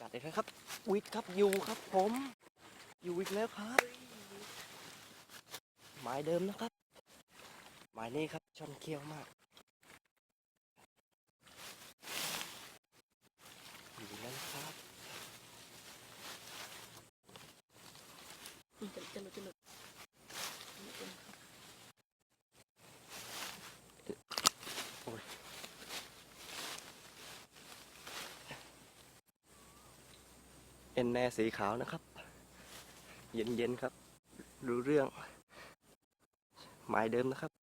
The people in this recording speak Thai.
จัดเลยครับ วิทครับอยู่ครับผมอยู่อีกแล้วครับ หมายเดิมนะครับ หมายนี้ครับช่อนเคี้ยวมาก อยู่แล้วนะครับ จะจะหลุดจะหลุด เอ็นแน่สีขาวนะครับ เย็นๆครับ รู้เรื่อง หมายเดิมนะครับ